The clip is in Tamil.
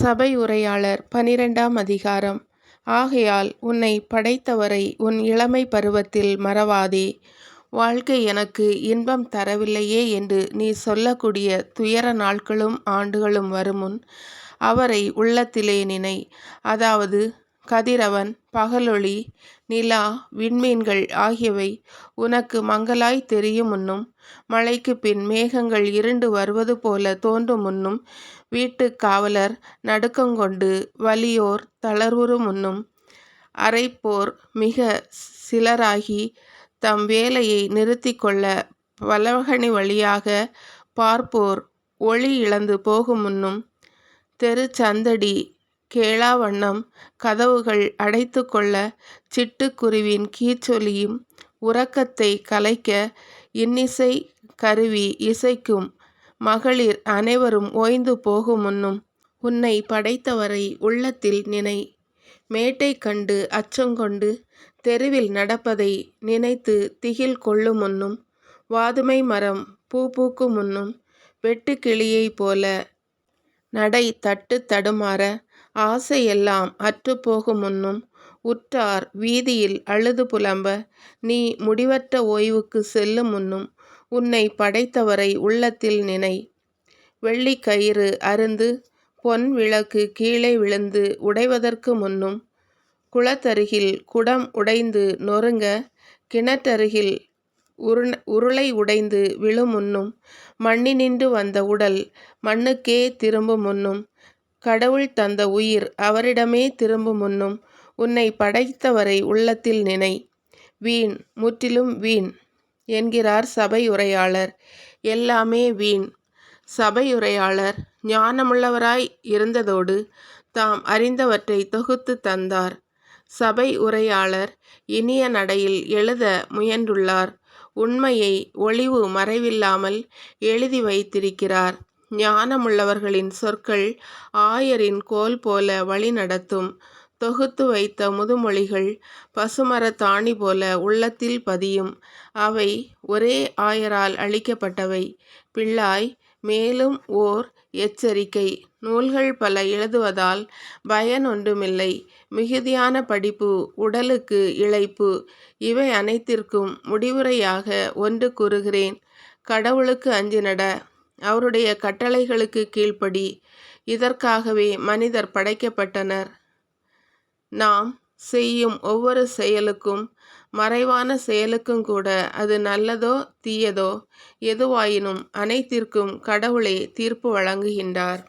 சபை உரையாளர் பனிரெண்டாம் அதிகாரம். ஆகையால் உன்னை படைத்தவரை உன் இளமை பருவத்தில் மறவாதே. வாழ்க்கை எனக்கு இன்பம் தரவில்லையே என்று நீ சொல்லக்கூடிய துயர நாட்களும் ஆண்டுகளும் வருமுன் அவரை உள்ளத்திலே நினை. அதாவது கதிரவன் பகலொளி நிலா விண்மீன்கள் ஆகியவை உனக்கு மங்களாய் தெரியும் முன்னும் மழைக்கு பின் மேகங்கள் இருண்டு வருவது போல தோன்றும் முன்னும் வீட்டுக் காவலர் நடுக்கங்கொண்டு வலியோர் தளர்வுறு முன்னும் அரைப்போர் மிக சிலராகி தம் வேலையை நிறுத்தி கொள்ள பலவகணி வழியாக பார்ப்போர் ஒளி இழந்து போகும் முன்னும் தெரு சந்தடி கேளாவண்ணம் கதவுகள் அடைத்து கொள்ள சிட்டுக்குருவின் கீச்சொலியும் உறக்கத்தை கலைக்க இன்னிசை கருவி இசைக்கும் மகளிர் அனைவரும் ஓய்ந்து போகும் முன்னும் உன்னை படைத்தவரை உள்ளத்தில் நினை மேட்டை கண்டு அச்சங்கொண்டு தெருவில் நடப்பதை நினைத்து திகில் கொள்ளும் முன்னும் வாதுமை மரம் பூ பூக்கும் முன்னும் வெட்டுக்கிளியைப் போல நடை தட்டு தடுமாற ஆசையெல்லாம் அற்றுப்போகும் முன்னும் உற்றார் வீதியில் அழுது புலம்ப நீ முடிவற்ற ஓய்வுக்கு செல்லும் முன்னும் உன்னை படைத்தவரை உள்ளத்தில் நினை வெள்ளி கயிறு அருந்து பொன் விளக்கு கீழே விழுந்து உடைவதற்கு முன்னும் குளத்தருகில் குடம் உடைந்து நொறுங்க கிணற்றருகில் உருண உருளை உடைந்து விழும் முன்னும் மண்ணினின்று வந்த உடல் மண்ணுக்கே திரும்பும் முன்னும் கடவுள் தந்த உயிர் அவரிடமே திரும்பும் முன்னும் உன்னை படைத்தவரை உள்ளத்தில் நினை. வீண் முற்றிலும் வீண் என்கிறார் சபை உரையாளர் எல்லாமே வீண். சபையுரையாளர் ஞானமுள்ளவராய் இருந்ததோடு தாம் அறிந்தவற்றை தொகுத்து தந்தார். சபை உரையாளர் இனிய நடையில் எழுத முயன்றுள்ளார். உண்மையை ஒளிவு மறைவில்லாமல் எழுதி வைத்திருக்கிறார். ஞானமுள்ளவர்களின் சொற்கள் ஆயரின் கோல் போல வழிநடத்தும். தொகுத்து வைத்த முதுமொழிகள் பசுமரத்தாணி போல உள்ளத்தில் பதியும். அவை ஒரே ஆயரால் அளிக்கப்பட்டவை பிள்ளாய் மேலும் ஓர் எச்சரிக்கை. நூல்கள் பல எழுதுவதால் பயன் ஒன்றுமில்லை. மிகுதியான படிப்பு உடலுக்கு இழைப்பு. இவை அனைத்திற்கும் முடிவுரையாக ஒன்று கூறுகிறேன். கடவுளுக்கு அஞ்சு நட அவருடைய கட்டளைகளுக்கு கீழ்ப்படி இதற்காகவே மனிதர் படைக்கப்பட்டனர். நாம் செய்யும் ஒவ்வொரு செயலுக்கும் மறைவான செயலுக்கும் கூட அது நல்லதோ தீயதோ எதுவாயினும் அனைத்திற்கும் கடவுளே தீர்ப்பு வழங்குகின்றார்.